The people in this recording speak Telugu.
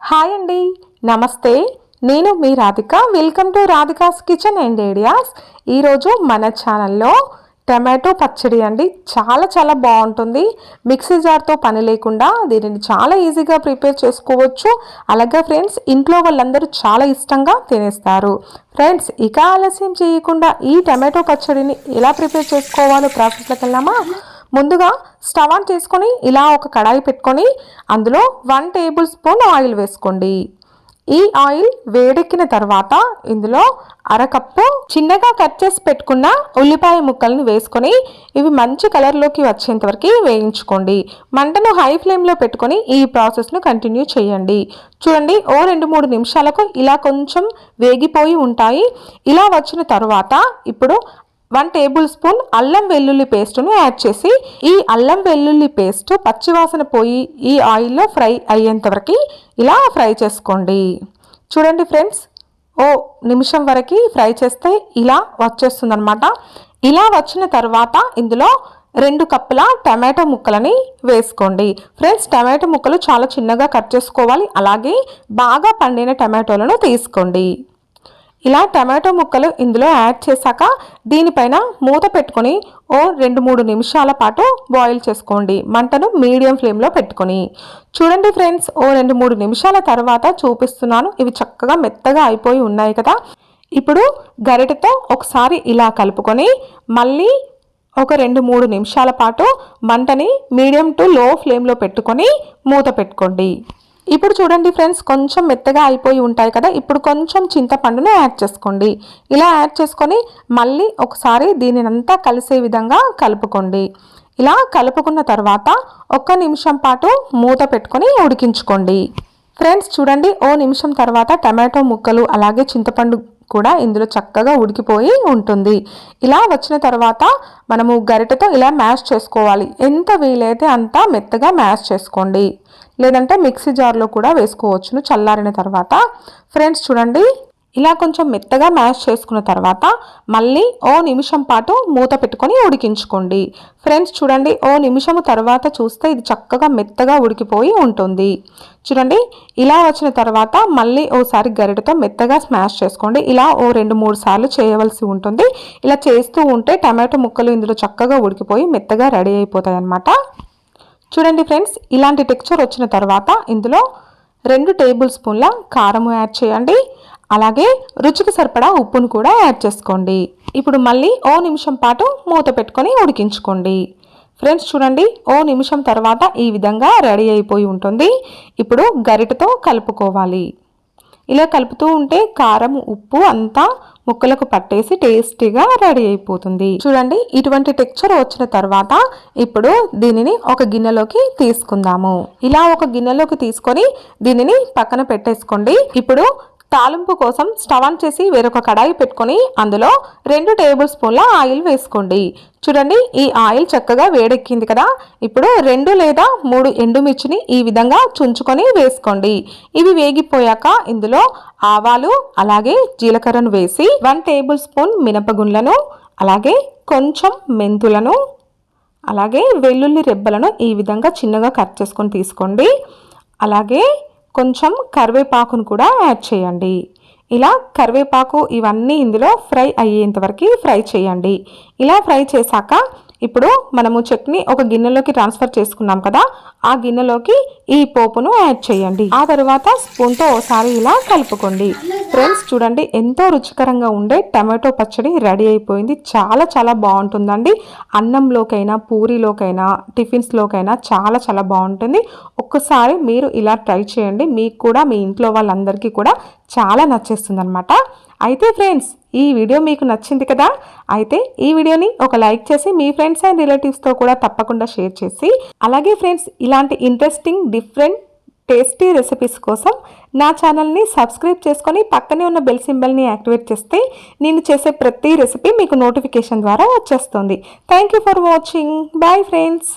హాయ్ అండి. నమస్తే. నేను మీ Radhika. Welcome to Radhika's kitchen and ideas. ఈరోజు మన ఛానల్లో టమాటో పచ్చడి అండి. చాలా చాలా బాగుంటుంది. మిక్సీ జార్తో పని లేకుండా దీనిని చాలా ఈజీగా ప్రిపేర్ చేసుకోవచ్చు. అలాగే ఫ్రెండ్స్ ఇంట్లో వాళ్ళందరూ చాలా ఇష్టంగా తినేస్తారు. ఫ్రెండ్స్ ఇక ఆలస్యం చేయకుండా ఈ టమాటో పచ్చడిని ఎలా ప్రిపేర్ చేసుకోవాలో ప్రాసెస్లోకి వెళ్దామా? ముందుగా స్టవ్ ఆన్ చేసుకొని ఇలా ఒక కడాయి పెట్టుకొని అందులో వన్ టేబుల్ స్పూన్ ఆయిల్ వేసుకోండి. ఈ ఆయిల్ వేడెక్కిన తర్వాత ఇందులో అరకప్పు చిన్నగా కట్ చేసి పెట్టుకున్న ఉల్లిపాయ ముక్కల్ని వేసుకొని ఇవి మంచి కలర్లోకి వచ్చేంత వరకు వేయించుకోండి. మంటను హై ఫ్లేమ్లో పెట్టుకొని ఈ ప్రాసెస్ను కంటిన్యూ చేయండి. చూడండి ఓ రెండు మూడు నిమిషాలకు ఇలా కొంచెం వేగిపోయి ఉంటాయి. ఇలా వచ్చిన తర్వాత ఇప్పుడు వన్ టేబుల్ స్పూన్ అల్లం వెల్లుల్లి పేస్ట్ను యాడ్ చేసి ఈ అల్లం వెల్లుల్లి పేస్ట్ పచ్చివాసన పోయి ఈ ఆయిల్లో ఫ్రై అయ్యేంతవరకు ఇలా ఫ్రై చేసుకోండి. చూడండి ఫ్రెండ్స్ ఓ నిమిషం వరకు ఫ్రై చేస్తే ఇలా వచ్చేస్తుంది అనమాట ఇలా వచ్చిన తర్వాత ఇందులో రెండు కప్పుల టమాటో ముక్కలని వేసుకోండి. ఫ్రెండ్స్ టమాటో ముక్కలు చాలా చిన్నగా కట్ చేసుకోవాలి. అలాగే బాగా పండిన టమాటోలను తీసుకోండి. ఇలా టమాటో ముక్కలు ఇందులో యాడ్ చేశాక దీనిపైన మూత పెట్టుకొని ఓ రెండు మూడు నిమిషాల పాటు బాయిల్ చేసుకోండి. మంటను మీడియం ఫ్లేమ్లో పెట్టుకొని. చూడండి ఫ్రెండ్స్ ఓ రెండు మూడు నిమిషాల తర్వాత చూపిస్తున్నాను. ఇవి చక్కగా మెత్తగా అయిపోయి ఉన్నాయి కదా. ఇప్పుడు గరిటెతో ఒకసారి ఇలా కలుపుకొని మళ్ళీ ఒక రెండు మూడు నిమిషాల పాటు మంటని మీడియం టు లో ఫ్లేమ్లో పెట్టుకొని మూత పెట్టుకోండి. ఇప్పుడు చూడండి ఫ్రెండ్స్ కొంచెం మెత్తగా అయిపోయి ఉంటాయి కదా ఇప్పుడు కొంచెం చింతపండును యాడ్ చేసుకోండి. ఇలా యాడ్ చేసుకొని మళ్ళీ ఒకసారి దీనినంతా కలిసే విధంగా కలుపుకోండి. ఇలా కలుపుకున్న తర్వాత ఒక్క నిమిషం పాటు మూత పెట్టుకొని ఉడికించుకోండి. ఫ్రెండ్స్ చూడండి ఓ నిమిషం తర్వాత టమాటో ముక్కలు అలాగే చింతపండు కూడా ఇందులో చక్కగా ఉడికిపోయి ఉంటుంది. ఇలా వచ్చిన తర్వాత మనము గరిటెతో ఇలా మ్యాష్ చేసుకోవాలి. ఎంత వీలైతే అంత మెత్తగా మ్యాష్ చేసుకోండి. లేదంటే మిక్సీ జార్లో కూడా వేసుకోవచ్చును చల్లారిన తర్వాత. ఫ్రెండ్స్ చూడండి. ఇలా కొంచెం మెత్తగా మ్యాష్ చేసుకున్న తర్వాత మళ్ళీ ఓ నిమిషం పాటు మూత పెట్టుకొని ఉడికించుకోండి. ఫ్రెండ్స్ చూడండి ఓ నిమిషము తర్వాత చూస్తే ఇది చక్కగా మెత్తగా ఉడికిపోయి ఉంటుంది. చూడండి ఇలా వచ్చిన తర్వాత మళ్ళీ ఓసారి గరిటతో మెత్తగా స్మాష్ చేసుకోండి. ఇలా ఓ రెండు మూడు సార్లు చేయవలసి ఉంటుంది. ఇలా చేస్తూ ఉంటే టమాటో ముక్కలు ఇందులో చక్కగా ఉడికిపోయి మెత్తగా రెడీ అయిపోతాయి అన్నమాట చూడండి ఫ్రెండ్స్ ఇలాంటి టెక్చర్ వచ్చిన తర్వాత ఇందులో రెండు టేబుల్ స్పూన్ల కారం యాడ్ చేయండి. అలాగే రుచికి సరిపడా ఉప్పును కూడా యాడ్ చేసుకోండి. ఇప్పుడు మళ్ళీ ఓ నిమిషం పాటు మూత పెట్టుకొని ఉడికించుకోండి. ఫ్రెండ్స్ చూడండి ఓ నిమిషం తర్వాత ఈ విధంగా రెడీ అయిపోయి ఉంటుంది. ఇప్పుడు గరిటతో కలుపుకోవాలి. ఇలా కలుపుతూ ఉంటే కారం ఉప్పు అంతా ముక్కలకు పట్టేసి టేస్టీగా రెడీ అయిపోతుంది. చూడండి ఇటువంటి టెక్చర్ వచ్చిన తర్వాత ఇప్పుడు దీనిని ఒక గిన్నెలోకి తీసుకుందాము. ఇలా ఒక గిన్నెలోకి తీసుకొని దీనిని పక్కన పెట్టేసుకోండి. ఇప్పుడు తాలింపు కోసం స్టవ్ ఆన్ చేసి వేరొక కడాయి పెట్టుకొని అందులో రెండు టేబుల్ స్పూన్ల ఆయిల్ వేసుకోండి. చూడండి ఈ ఆయిల్ చక్కగా వేడెక్కింది కదా. ఇప్పుడు రెండు లేదా మూడు ఎండుమిర్చిని ఈ విధంగా చుంచుకొని వేసుకోండి. ఇవి వేగిపోయాక ఇందులో ఆవాలు అలాగే జీలకర్రను వేసి వన్ టేబుల్ స్పూన్ మినపగుండ్లను అలాగే కొంచెం మెంతులను అలాగే వెల్లుల్లి రెబ్బలను ఈ విధంగా చిన్నగా కట్ చేసుకొని తీసుకోండి. అలాగే కొంచెం కరివేపాకును కూడా యాడ్ చేయండి. ఇలా కరివేపాకు ఇవన్నీ ఇందులో ఫ్రై అయ్యేంత వరకు ఫ్రై చేయండి. ఇలా ఫ్రై చేశాక ఇప్పుడు మనము చట్నీ ఒక గిన్నెలోకి ట్రాన్స్ఫర్ చేసుకున్నాం కదా ఆ గిన్నెలోకి ఈ పోపును యాడ్ చేయండి. ఆ తర్వాత స్పూన్తో ఒకసారి ఇలా కలుపుకోండి. ఫ్రెండ్స్ చూడండి ఎంతో రుచికరంగా ఉండే టమాటో పచ్చడి రెడీ అయిపోయింది. చాలా చాలా బాగుంటుందండి. అన్నంలోకైనా పూరీలోకైనా టిఫిన్స్లోకైనా చాలా చాలా బాగుంటుంది. ఒక్కసారి మీరు ఇలా ట్రై చేయండి. మీకు కూడా మీ ఇంట్లో వాళ్ళందరికీ కూడా చాలా నచ్చేస్తుంది అనమాట అయితే ఫ్రెండ్స్ ఈ వీడియో మీకు నచ్చింది కదా? అయితే ఈ వీడియోని ఒక లైక్ చేసి మీ ఫ్రెండ్స్ అండ్ రిలేటివ్స్తో కూడా తప్పకుండా షేర్ చేసి అలాగే ఫ్రెండ్స్ ఇలాంటి ఇంట్రెస్టింగ్ డిఫరెంట్ టేస్టీ రెసిపీస్ కోసం నా ఛానల్ని సబ్స్క్రైబ్ చేసుకొని పక్కనే ఉన్న బెల్ సింబల్ని యాక్టివేట్ చేస్తే నేను చేసే ప్రతి రెసిపీ మీకు నోటిఫికేషన్ ద్వారా వచ్చేస్తుంది. Thank you for watching bye friends